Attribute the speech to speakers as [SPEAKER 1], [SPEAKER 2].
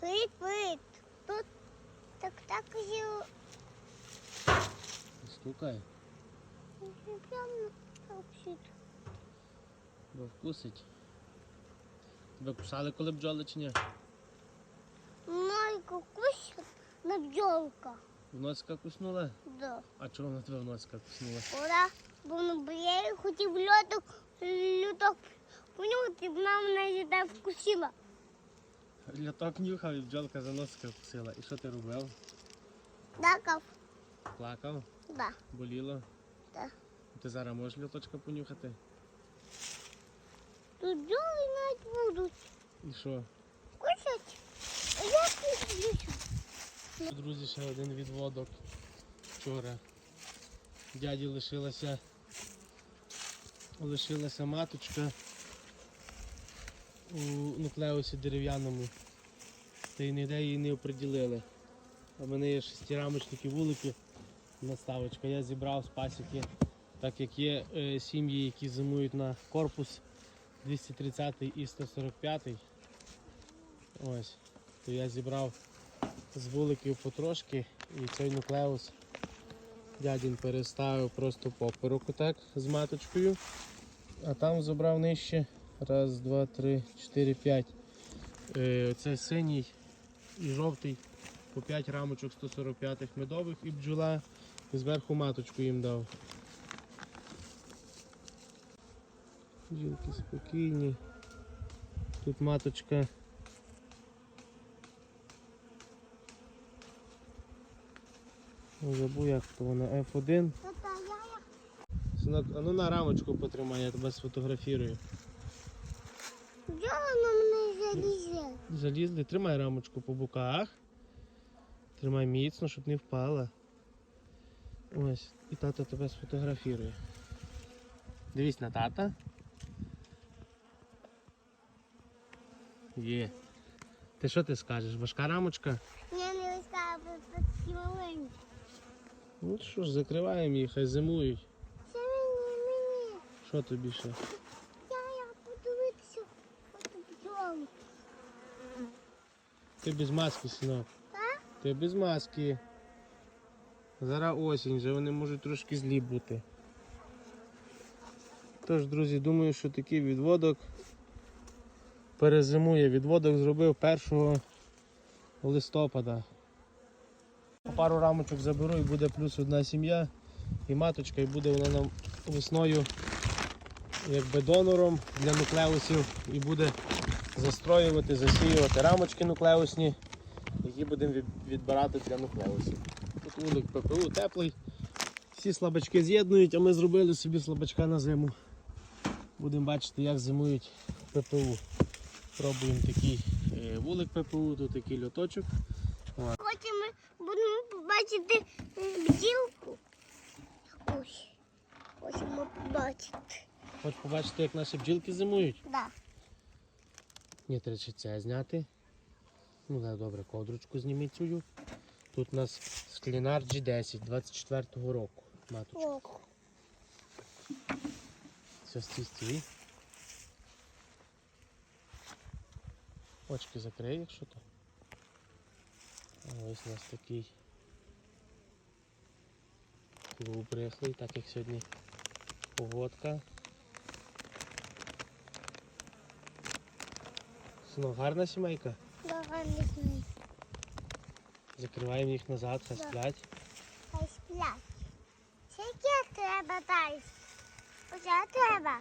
[SPEAKER 1] Привіт. Тут так так жив.
[SPEAKER 2] Стукає,
[SPEAKER 1] Прямо обсюд.
[SPEAKER 2] бо вкусить. Тебе кусали коли бджоли чи ні?
[SPEAKER 1] Майка кусить на бджолка.
[SPEAKER 2] В носка куснула?
[SPEAKER 1] Да.
[SPEAKER 2] А чого вона тебе в носка куснула?
[SPEAKER 1] Ура, бо на бреї хотів льоток, люток понюхати, вона мене їде вкусила.
[SPEAKER 2] Ляток нюхав і бджолка за носка вкусила. І що ти робив?
[SPEAKER 1] Дакав.
[SPEAKER 2] Плакав?
[SPEAKER 1] Да.
[SPEAKER 2] Боліло?
[SPEAKER 1] Да.
[SPEAKER 2] Ти зараз можеш ляточка понюхати?
[SPEAKER 1] Тут бджоли навіть будуть.
[SPEAKER 2] І що?
[SPEAKER 1] Кушать. А я підключу.
[SPEAKER 2] Друзі, ще один відводок вчора. Дяді лишилася, лишилася маточка у нуклеусі дерев'яному. Та й ніде її не оприділили. В мене є шестирамочники вулики, наставочка. Я зібрав з пасіки, так як є е, сім'ї, які зимують на корпус 230 і 145. Ось. То я зібрав з вуликів потрошки і цей нуклеус дядін переставив просто поперек так з маточкою. А там забрав нижче. Раз, два, три, чотири, п'ять. Е, Це синій і жовтий по 5 рамочок 145 медових і бджола. І зверху маточку їм дав. Бджілки спокійні. Тут маточка забув як то вона F1.
[SPEAKER 1] Тата, я як
[SPEAKER 2] Синок, а ну на рамочку потримай, я тебе сфотографірую.
[SPEAKER 1] На мене залізе.
[SPEAKER 2] Залізли, тримай рамочку по боках. Тримай міцно, щоб не впала. Ось, і тато тебе сфотографірує. Дивись на тата. Є. Ти що ти скажеш? Важка рамочка?
[SPEAKER 1] Я не розкажу, бо такі маленькі.
[SPEAKER 2] Ну що ж, закриваємо їх, хай зимують.
[SPEAKER 1] Це мені, мені.
[SPEAKER 2] Що тобі ще?
[SPEAKER 1] Я, я подивитися. От бджоли.
[SPEAKER 2] Ти без маски, синок. Ти без маски. Зараз осінь, вже вони можуть трошки злі бути. Тож, друзі, думаю, що такий відводок перезимує. Відводок зробив 1 листопада. Пару рамочок заберу і буде плюс одна сім'я і маточка, і буде вона нам весною якби донором для нуклеусів і буде застроювати, засіювати рамочки нуклеусні які будемо відбирати для нуклеусів. Тут вулик ППУ теплий. Всі слабачки з'єднують, а ми зробили собі слабачка на зиму. Будемо бачити, як зимують ППУ. Пробуємо такий е, вулик ППУ, тут такий льоточок.
[SPEAKER 1] Потім ми будемо побачити е, бджілку. Ось. Хочемо побачити.
[SPEAKER 2] Хоч побачити, як наші бджілки зимують.
[SPEAKER 1] Да.
[SPEAKER 2] Ні, треба це зняти. Ну, да, добре, ковдручку зніміть цю. Тут у нас склінар G10 24-го року. Маточка. Все стій. Очки закрий, якщо то. А ось у нас такий клуб рихлий, так як сьогодні погодка. Синок, гарна сімейка.
[SPEAKER 1] Да, гарна сімейка.
[SPEAKER 2] Закриваємо їх назад, хай сплять.
[SPEAKER 1] Хай сплять. Скільки треба далі? Уже треба.